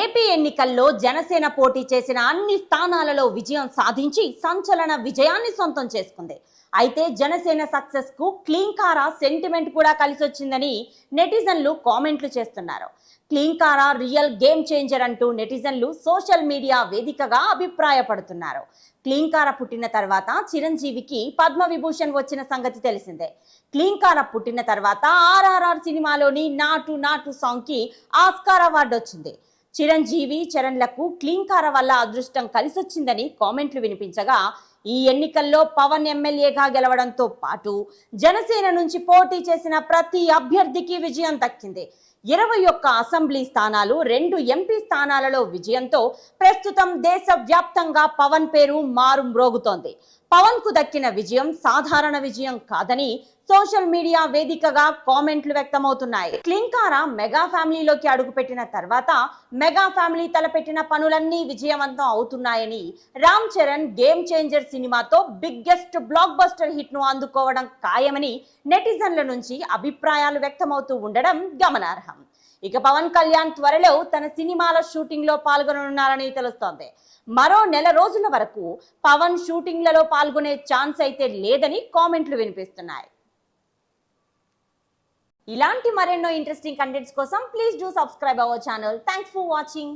AP ఎన్నికల్లో జనసేన పోటీ చేసిన అన్ని స్థానాలలో విజయం సాధించి సంచలన విజయాన్ని సొంతం చేసుకుంది. అయితే జనసేన సక్సెస్కు క్లీంకారా సెంటిమెంట్ కూడా కలిసొచ్చిందని నెటిజన్లు కామెంట్లు చేస్తున్నారు. క్లీంకారా రియల్ గేమ్ చేంజర్ అంటూ నెటిజన్లు సోషల్ మీడియా వేదికగా అభిప్రాయపడుతున్నారు. క్లీంకార పుట్టిన తర్వాత చిరంజీవికి పద్మ విభూషణ్ వచ్చిన సంగతి తెలిసిందే. క్లీంకార పుట్టిన తర్వాత ఆర్ఆర్ఆర్ సినిమాలోని నాటు నాటు సాంగ్కి ఆస్కార్ అవార్డు వచ్చింది చిరంజీవి చరణ్లకు క్లీంకార వల్ల అదృష్టం కలిసొచ్చిందని కామెంట్లు వినిపించగా ఈ ఎన్నికల్లో పవన్ ఎమ్మెల్యేగా గెలవడంతో పాటు జనసేన నుంచి పోటీ చేసిన ప్రతి అభ్యర్థికి విజయం దక్కింది. ఇరవై ఒక్క అసెంబ్లీ స్థానాలు రెండు ఎంపీ స్థానాలలో విజయంతో ప్రస్తుతం దేశవ్యాప్తంగా పవన్ పేరు మారు మ్రోగుతోంది పవన్కు దక్కిన విజయం సాధారణ విజయం కాదని సోషల్ మీడియా వేదికగా కామెంట్లు వ్యక్తమవుతున్నాయి. క్లింకారా మెగా ఫ్యామిలీలోకి అడుగుపెట్టిన తర్వాత మెగా ఫ్యామిలీ తలపెట్టిన పనులన్నీ విజయవంతం అవుతున్నాయని రామ్ చరణ్ గేమ్ చేంజర్ సినిమాతో బిగ్గెస్ట్ బ్లాక్ బస్టర్ హిట్ను అందుకోవడం ఖాయమని నెటిజన్ల నుంచి అభిప్రాయాలు వ్యక్తమవుతూ ఉండడం గమనార్హం. ఇక పవన్ కళ్యాణ్ త్వరలో తన సినిమాల షూటింగ్లో పాల్గొననున్నారని తెలుస్తోంది. మరో నెల రోజుల వరకు పవన్ షూటింగ్లలో పాల్గొనే ఛాన్స్ అయితే లేదని కామెంట్లు వినిపిస్తున్నాయి. ఇలాంటి మరెన్నో ఇంట్రెస్టింగ్ కంటెంట్స్ కోసం please do subscribe our channel. Thanks for watching.